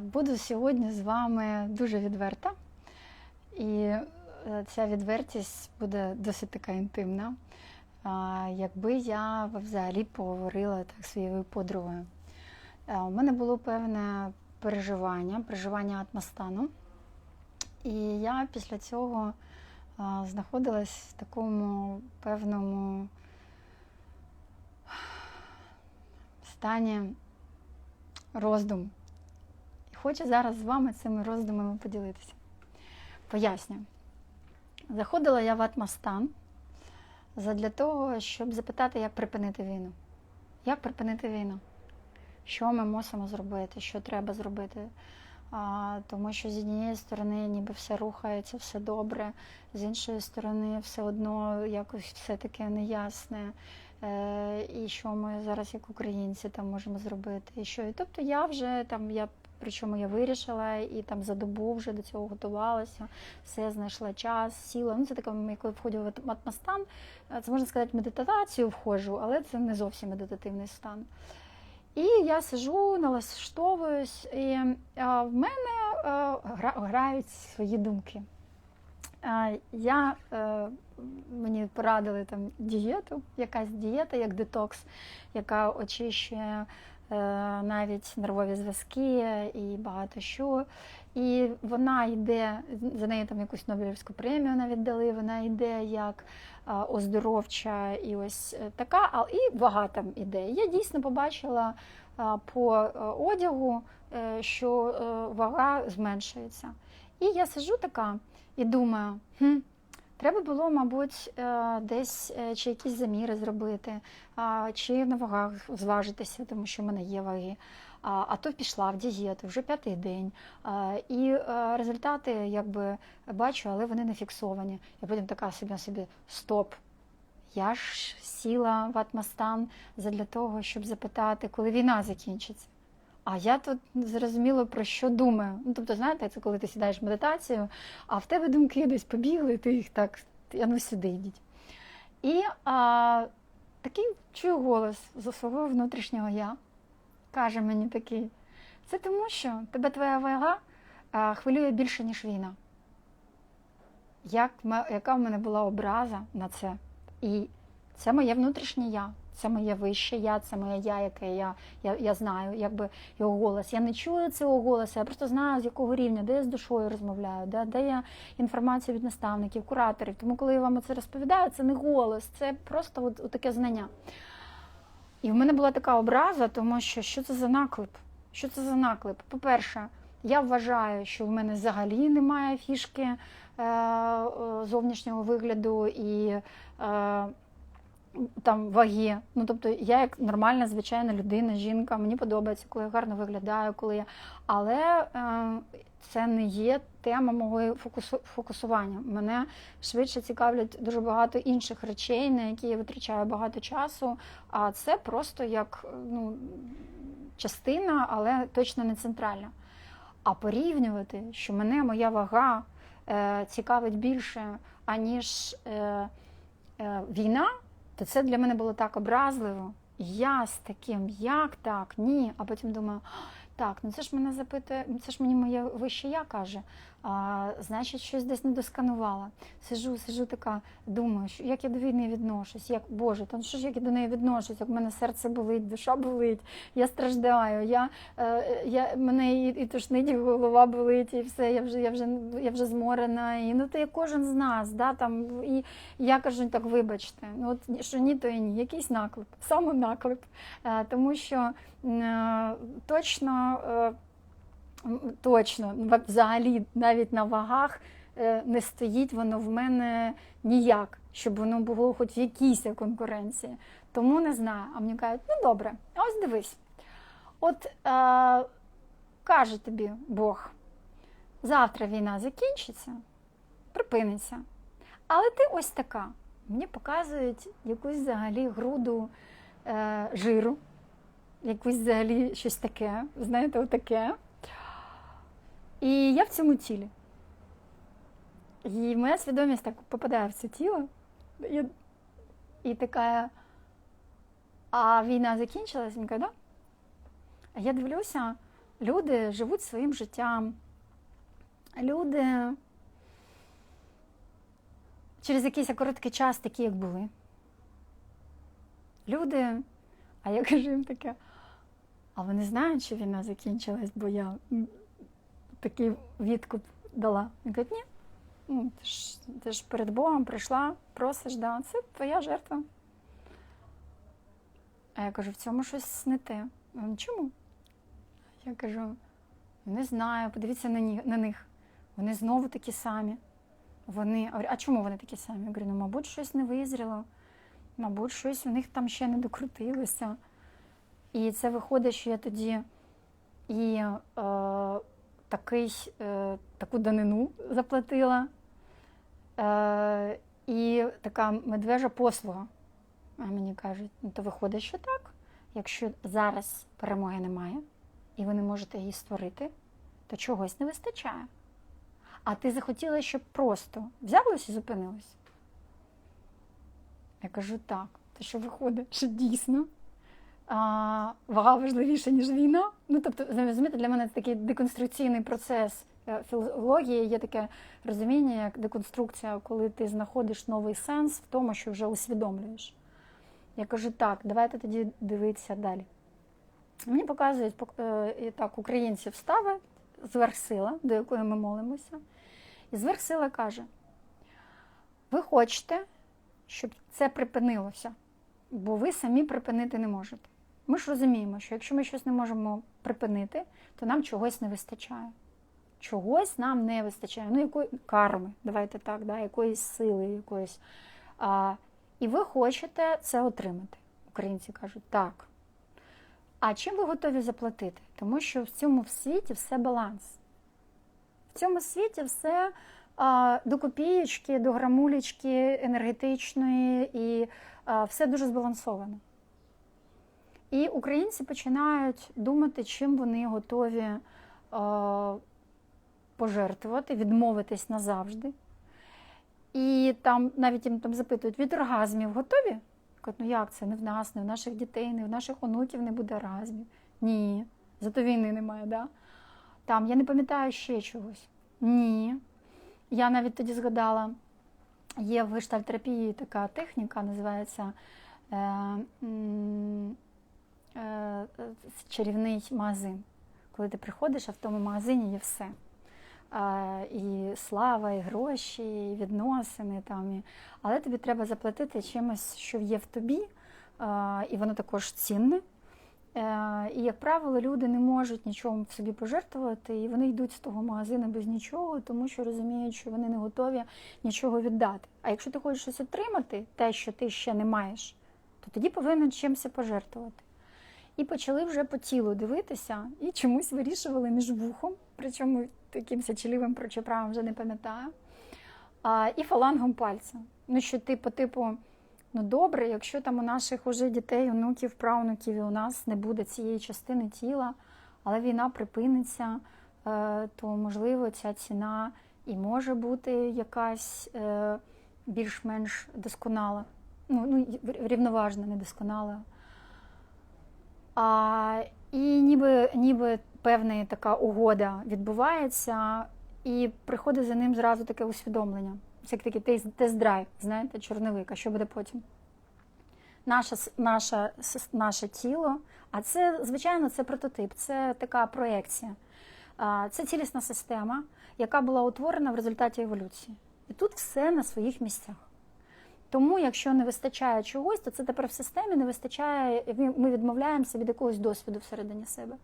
Буду сьогодні з вами дуже відверта, і е, ця відвертість буде досить така інтимна. Якби я взагалі поговорила так своєю подругою. Е, У мене було певне переживання, переживання атмостану. І я після цього а, знаходилась в такому певному стані роздум. Хочу зараз з вами цими роздумами поділитися. Поясню. Заходила я в атмостан для того, щоб запитати, як припинити війну. Як припинити війну? Що ми мусимо зробити, що треба зробити? А, Тому що з однієї сторони ніби все рухається, все добре, з іншої сторони, все одно якось все таке неясне. Е, І що ми зараз, як українці, там можемо зробити. І що. І тобто я вже там, я причому я вирішила і там за добу вже до цього готувалася, все знайшла час, сіла. Ну це таке, коли входжу в атмостан, це можна сказати, медитацію входжу, але це не зовсім медитативний стан. І я сижу, налаштовуюсь, і а, в мене а, гра, грають свої думки. А, я, а, Мені порадили там дієту, якась дієта, як детокс, яка очищує а, навіть нервові зв'язки і багато що. І вона йде, за нею там якусь Нобелівську премію навіть дали, вона йде як оздоровча і ось така, а і вага там іде. Я дійсно побачила по одягу, е, що е, вага зменшується. І я сижу така і думаю, хм, треба було, мабуть, е, десь чи якісь заміри зробити, чи на вагах зважитися, тому що в мене є ваги. А то пішла в дієту вже п'ятий день. І результати якби бачу, але вони не фіксовані. Я потім така собі собі стоп. Я ж сіла в атмостан для того, щоб запитати, коли війна закінчиться. А я тут зрозуміло про що думаю. Ну, тобто, знаєте, це коли ти сідаєш в медитацію, а в тебе думки десь побігли, ти їх так, а ну сюди йдіть. І а, такий чую голос з свого внутрішнього я каже мені такий: це тому, що тебе твоя вага хвилює більше, ніж війна. Як, Яка в мене була образа на це? І це моє внутрішнє я, це моє вище я, це моє я, яке я я, я знаю, якби його голос. Я не чую цього голосу, я просто знаю, з якого рівня, де я з душою розмовляю, де де я інформацію від наставників, кураторів. Тому, коли я вам це розповідаю, це не голос, це просто от, от таке знання. І в мене була така образа, тому що що це за наклеп? Що це за наклеп? По-перше, я вважаю, що в мене взагалі немає фішки е, зовнішнього вигляду і е, там ваги. Ну, тобто, я як нормальна, звичайна людина, жінка, мені подобається, коли я гарно виглядаю, коли я. Але е, це не є тема мого фокусу... фокусування. Мене швидше цікавлять дуже багато інших речей, на які я витрачаю багато часу. А це просто як ну, частина, але точно не центральна. А порівнювати, що мене моя вага е, цікавить більше, аніж е, е, війна, то це для мене було так образливо. Я з таким, як так, ні. А потім думаю, так, ну це ж мене запитує, це ж мені моє вище я каже. А, Значить, щось десь не досканувала. Сижу, сижу така, думаю, що, як я до війни відношусь, як Боже, та ну що ж як я до неї відношусь, як в мене серце болить, душа болить, я страждаю, я, е, я, мене і, і тошнить, і голова болить, і все, я вже я вже, я вже зморена. І ну, то як кожен з нас. Да, там, І я кажу, так, вибачте, ну, от що ні, то і ні, якийсь наклеп, саме наклеп. Е, тому що е, точно. Е, точно, взагалі, навіть на вагах е, не стоїть воно в мене ніяк, щоб воно було хоч в якійсь конкуренції. Тому не знаю. А мені кажуть, ну добре, ось дивись. От е, каже тобі Бог, завтра війна закінчиться, припиниться. Але ти ось така. Мені показують якусь взагалі груду е, жиру, якусь взагалі щось таке, знаєте, отаке. І я в цьому тілі. І моя свідомість так попадає в це тіло. І, і така, а війна закінчилась, да? А я дивлюся, люди живуть своїм життям. Люди через якийсь короткий час такі, як були. Люди, а я кажу їм таке, а вони знають, що війна закінчилась, бо я такий відкуп дала. Він каже, ні. Ну, ти, ж, ти ж перед Богом прийшла, просиш, да, це твоя жертва. А я кажу, в цьому щось не те. Він, чому? Я кажу, не знаю, подивіться на, ні- на них. Вони знову такі самі. Вони, а чому вони такі самі? Я говорю, ну, мабуть, щось не визріло, мабуть, щось у них там ще не докрутилося. І це виходить, що я тоді і е, такий, е, таку данину заплатила, е, і така медвежа послуга. А мені кажуть, ну то виходить, що так. Якщо зараз перемоги немає, і ви не можете її створити, то чогось не вистачає. А ти захотіла, щоб просто взялось і зупинилось? Я кажу, так. То що виходить, що дійсно а, вага важливіша, ніж війна. Ну, тобто, розумієте, для мене це такий деконструкційний процес Е, філології, є таке розуміння, як деконструкція, коли ти знаходиш новий сенс в тому, що вже усвідомлюєш. Я кажу, так, давайте тоді дивитися далі. Мені показують пок- е, і так, українці встави, зверхсила, до якої ми молимося. І зверхсила каже: ви хочете, щоб це припинилося, бо ви самі припинити не можете. Ми ж розуміємо, що якщо ми щось не можемо припинити, то нам чогось не вистачає. Чогось нам не вистачає. Ну, якої карми, давайте так, да, якоїсь сили, якоїсь. А, і ви хочете це отримати. Українці кажуть, так. А чим ви готові заплатити? Тому що в цьому світі все баланс. В цьому світі все а, до копієчки, до грамулечки енергетичної, і а, все дуже збалансовано. І українці починають думати, чим вони готові а, пожертвувати, відмовитись назавжди. І там навіть їм там запитують, від оргазмів готові? Кажуть, ну як це? Не в нас, не в наших дітей, не в наших онуків не буде оргазмів. Ні. Зато війни немає, да? Там я не пам'ятаю ще чогось. Ні. Я навіть тоді згадала, є в гештальтерапії така техніка, називається е, е, чарівний магазин. Коли ти приходиш, а в тому магазині є все. А, і слава, і гроші, і відносини там. Але тобі треба заплатити чимось, що є в тобі, а, і воно також цінне. Е, І, як правило, люди не можуть нічого в собі пожертвувати, і вони йдуть з того магазину без нічого, тому що розуміють, що вони не готові нічого віддати. А якщо ти хочеш щось отримати, те, що ти ще не маєш, то тоді повинен чимось пожертвувати. І почали вже по тілу дивитися і чомусь вирішували між вухом, причому якимось чолівим прочеправом вже не пам'ятаю, і фалангом пальця. Ну, що ти по типу, ну добре, якщо там у наших уже дітей, онуків, правнуків і у нас не буде цієї частини тіла, але війна припиниться, е, то можливо ця ціна і може бути якась е, більш-менш досконала, ну, ну рівноважна, не досконала. А, і ніби, ніби певна така угода відбувається, і приходить за ним зразу таке усвідомлення. Це як такий тест- тест-драйв, знаєте, чорновик, а що буде потім? Наша, с- наше тіло, а це, звичайно, це прототип, це така проекція. Це цілісна система, яка була утворена в результаті еволюції. І тут все на своїх місцях. Тому, якщо не вистачає чогось, то це тепер в системі не вистачає, ми- відмовляємося від якогось досвіду всередині себе.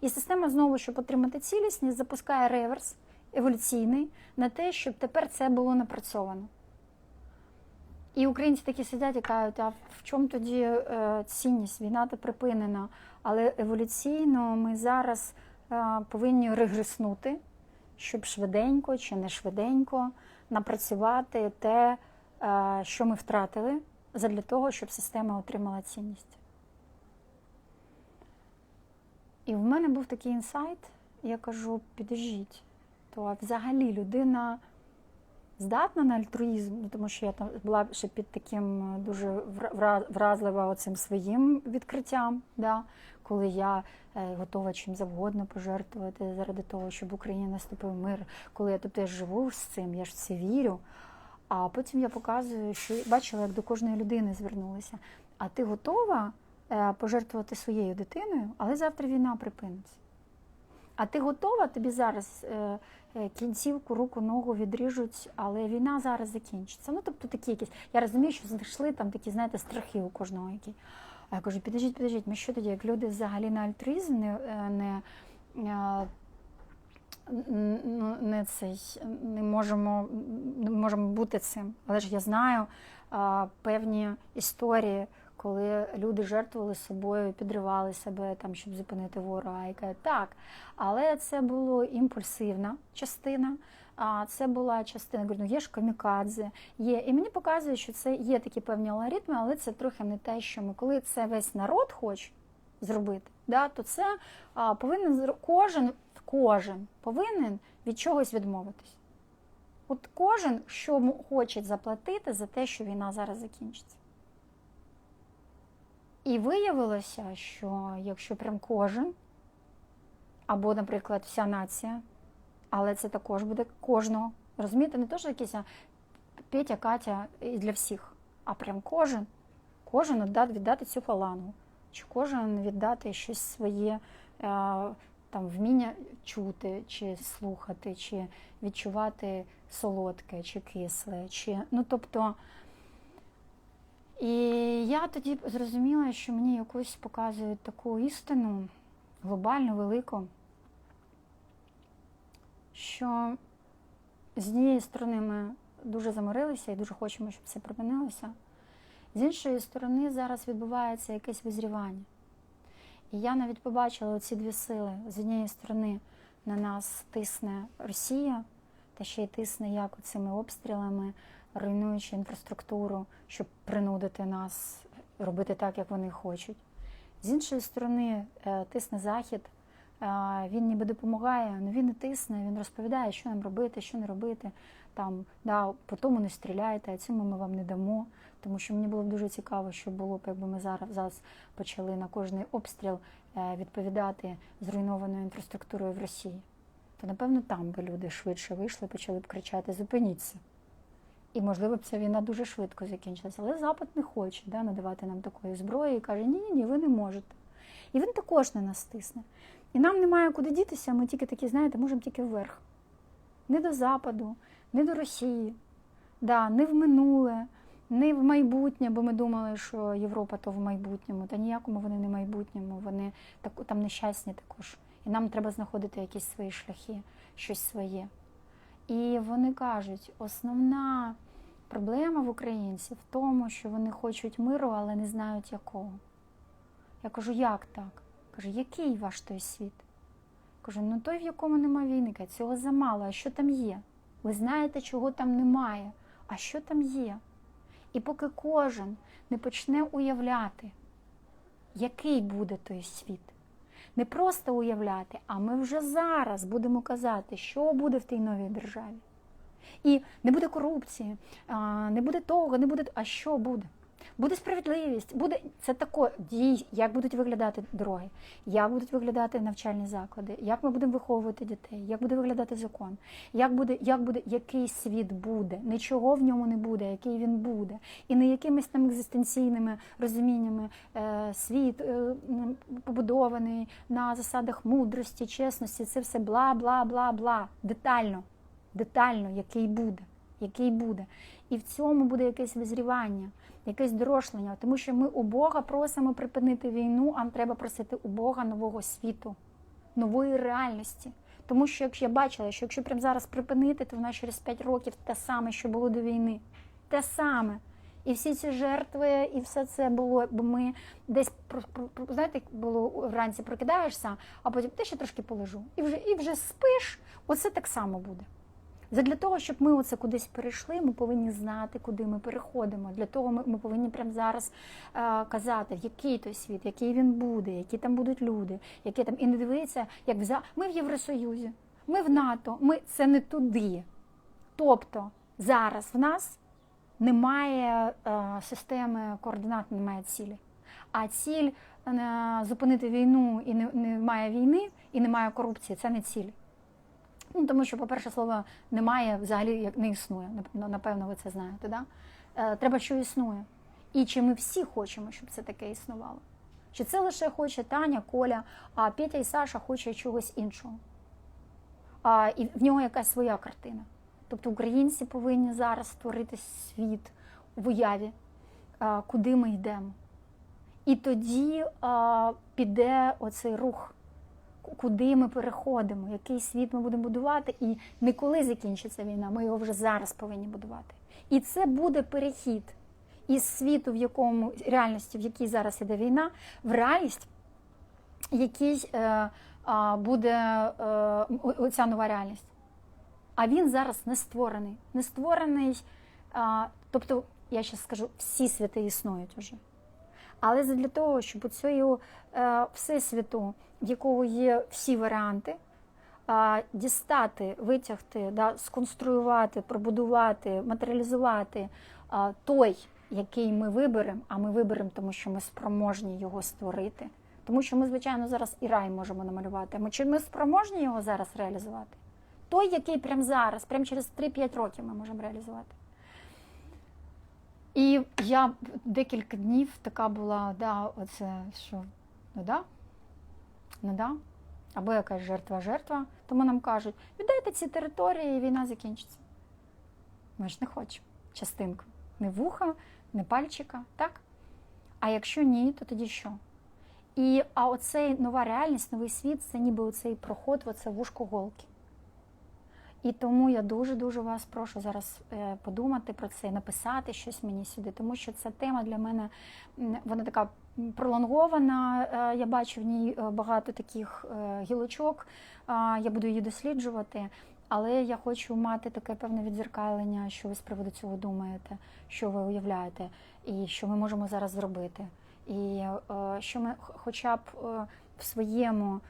І система знову, щоб отримати цілісність, запускає реверс еволюційний на те, щоб тепер це було напрацьовано. І українці такі сидять і кажуть, а в чому тоді е, цінність? Війна то припинена. Але еволюційно ми зараз е, повинні регреснути, щоб швиденько чи не швиденько напрацювати те, що ми втратили, задля того, щоб система отримала цінність. І в мене був такий інсайт, я кажу, підождіть, то взагалі людина здатна на альтруїзм, ну, тому що я там була ще під таким е, дуже вра- вра- вразлива оцим своїм відкриттям, да, коли я е, готова чим завгодно пожертвувати заради того, щоб Україні наступив мир. Коли я тобто я живу з цим, я ж в це вірю. А потім я показую, що бачила, як до кожної людини звернулися. А ти готова е, пожертвувати своєю дитиною, але завтра війна припиниться. А ти готова? Тобі зараз е, е, кінцівку, руку, ногу відріжуть, але війна зараз закінчиться. Ну, тобто такі якісь. Я розумію, що знайшли там такі, знаєте, страхи у кожного які. А я кажу, підождіть, підождіть, ми що тоді, як люди взагалі на альтруїзм не, не, не, цей, не, можемо, не можемо бути цим. Але ж я знаю а, певні історії, коли люди жертвували собою, підривали себе там, щоб зупинити ворога. І кажуть, так, але це була імпульсивна частина. А це була частина, говорю, ну є ж камікадзе, є. І мені показує, що це є такі певні алгоритми, але це трохи не те, що ми, коли це весь народ хоче зробити, да, то це а, повинен кожен, кожен повинен від чогось відмовитись. От кожен, що хоче заплатити за те, що війна зараз закінчиться. І виявилося, що якщо прям кожен, або, наприклад, вся нація, але це також буде кожного. Розумієте, не то, що якісь Петя, Катя і для всіх, а прям кожен, кожен віддати, цю фалангу, чи кожен віддати щось своє е, там вміння чути, чи слухати, чи відчувати солодке, чи кисле, чи ну тобто. І я тоді зрозуміла, що мені якось показують таку істину глобальну, велику, що з однієї сторони ми дуже заморилися і дуже хочемо, щоб це припинилося. З іншої сторони, зараз відбувається якесь визрівання. І я навіть побачила оці дві сили. З однієї сторони на нас тисне Росія, та ще й тисне як цими обстрілами, руйнуючи інфраструктуру, щоб принудити нас робити так, як вони хочуть. З іншої сторони, е, тисне Захід, е, він ніби допомагає, але він не тисне, він розповідає, що нам робити, що не робити. Там, да, по тому не стріляйте, а цьому ми вам не дамо. Тому що мені було б дуже цікаво, що було б, якби ми зараз, зараз почали на кожний обстріл е, відповідати зруйнованою інфраструктурою в Росії. То, напевно, там би люди швидше вийшли, почали б кричати Зупиніться. І, можливо, б ця війна дуже швидко закінчилася. Але Запад не хоче да, надавати нам такої зброї і каже, ні, ні, ні, ви не можете. І він також на нас тисне. І нам немає куди дітися, ми тільки такі, знаєте, можемо тільки вверх. Не до Западу, не до Росії, да, не в минуле, не в майбутнє, бо ми думали, що Європа то в майбутньому. Та ніякому вони не майбутньому, вони так, там нещасні також. І нам треба знаходити якісь свої шляхи, щось своє. І вони кажуть, основна проблема в українців в тому, що вони хочуть миру, але не знають якого. Я кажу, як так? Каже, який ваш той світ? Кажу, ну той, в якому нема війни. Цього замало, а що там є? Ви знаєте, чого там немає, а що там є? І поки кожен не почне уявляти, який буде той світ, не просто уявляти, а ми вже зараз будемо казати, що буде в тій новій державі. І не буде корупції, не буде того, не буде. А що буде? Буде справедливість, буде це тако дій, як будуть виглядати дороги, як будуть виглядати навчальні заклади, як ми будемо виховувати дітей, як буде виглядати закон, як буде, як буде, який світ буде, нічого в ньому не буде, який він буде, і не якимись там екзистенційними розуміннями е, світ е, побудований на засадах мудрості, чесності, це все бла, бла, бла, бла. Детально, детально, який буде, який буде. І в цьому буде якесь визрівання, якесь дорослення, тому що ми у Бога просимо припинити війну, а треба просити у Бога нового світу, нової реальності. Тому що якщо я бачила, що якщо прямо зараз припинити, то в нас через 5 років те саме, що було до війни. Те саме. І всі ці жертви, і все це було, бо ми десь знаєте, було вранці прокидаєшся, а потім ти ще трошки полежу. І вже і вже спиш. Оце так само буде. Задля того, щоб ми оце кудись перейшли, ми повинні знати, куди ми переходимо. Для того ми, ми повинні прямо зараз е, казати, який той світ, який він буде, які там будуть люди, які там і не дивитися, як вза... ми в Євросоюзі, ми в НАТО, ми це не туди. Тобто зараз в нас немає е, системи координат, немає цілі. А ціль е, зупинити війну і не, немає війни, і немає корупції це не ціль. Ну, тому що, по-перше, слово немає взагалі як не існує. Напевно, ви це знаєте. Да? Е, треба, що існує. І чи ми всі хочемо, щоб це таке існувало? Чи це лише хоче Таня, Коля, а Петя і Саша хоче чогось іншого? А, і в нього якась своя картина. Тобто українці повинні зараз створити світ в уяві, а, куди ми йдемо. І тоді а, піде оцей рух, куди ми переходимо, який світ ми будемо будувати, і не коли закінчиться війна, ми його вже зараз повинні будувати. І це буде перехід із світу, в якому реальності, в якій зараз іде війна, в реальність, який е, а, буде е, оця нова реальність. А він зараз не створений. Не створений, а, тобто, я ще скажу, всі світи існують уже. Але для того, щоб у цього е, всесвіту, в якого є всі варіанти, дістати, витягти, да, сконструювати, пробудувати, матеріалізувати той, який ми виберемо, а ми виберемо, тому що ми спроможні його створити. Тому що ми, звичайно, зараз і рай можемо намалювати. Ми чи ми спроможні його зараз реалізувати? Той, який прямо зараз, прямо через 3-5 років ми можемо реалізувати. І я декілька днів така була, да, оце що, ну да, ну да. Або якась жертва-жертва. Тому нам кажуть, віддайте ці території, і війна закінчиться. Ми ж не хочемо частинку. Не вуха, не пальчика, так? А якщо ні, то тоді що? І а оцей нова реальність, новий світ це ніби оцей проход, оце вушко голки. І тому я дуже-дуже вас прошу зараз е, подумати про це, написати щось мені сюди, тому що ця тема для мене вона така пролонгована. е, Я бачу в ній е, багато таких гілочок. Я буду її досліджувати. Але я хочу мати таке певне відзеркалення, що ви з приводу цього думаєте, що ви уявляєте, і що ми можемо зараз зробити. І що ми хоча б в своєму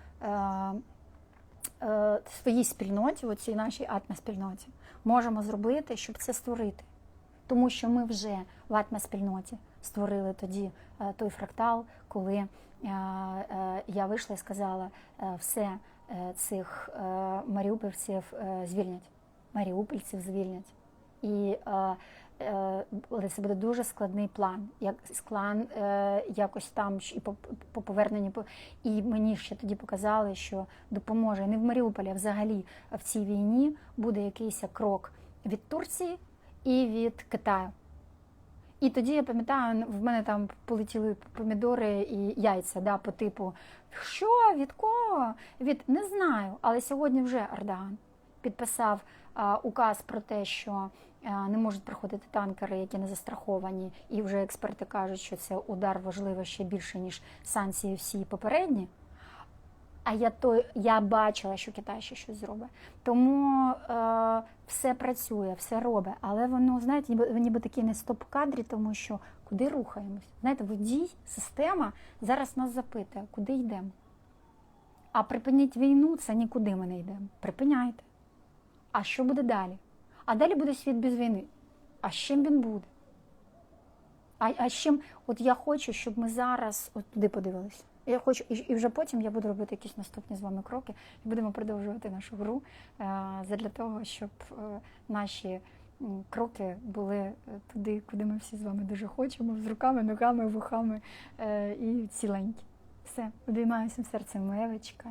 своїй спільноті, у цій нашій атмоспільноті, можемо зробити, щоб це створити. Тому що ми вже в атмоспільноті створили тоді е, той фрактал, коли е, е, я вийшла і сказала, все цих маріупольців звільнять. Маріупольців звільнять. І але це буде дуже складний план. Як склан е, якось там і по, по поверненню. по- І мені ще тоді показали, що допоможе не в Маріуполі, а взагалі в цій війні буде якийсь крок від Турції і від Китаю. І тоді я пам'ятаю, в мене там полетіли помідори і яйця, да, по типу, що, від кого? Від не знаю. Але сьогодні вже Ердоган підписав а, указ про те, що а, не можуть проходити танкери, які не застраховані, і вже експерти кажуть, що це удар важливий ще більше, ніж санкції всі попередні. А я то я бачила, що Китай ще щось зробить. Тому е, все працює, все робить. Але воно, знаєте, ніби, ніби такі не стоп-кадрі, тому що куди рухаємось? Знаєте, водій, система зараз нас запитує, куди йдемо. А припиніть війну це нікуди ми не йдемо. Припиняйте. А що буде далі? А далі буде світ без війни. А з чим він буде? А, а з чим, от я хочу, щоб ми зараз от туди подивилися. Я хочу, і, вже потім я буду робити якісь наступні з вами кроки, і будемо продовжувати нашу гру е, задля того, щоб е, наші кроки були е, туди, куди ми всі з вами дуже хочемо, з руками, ногами, вухами і ціленькі. Все, обіймаю всім серцем Евочка.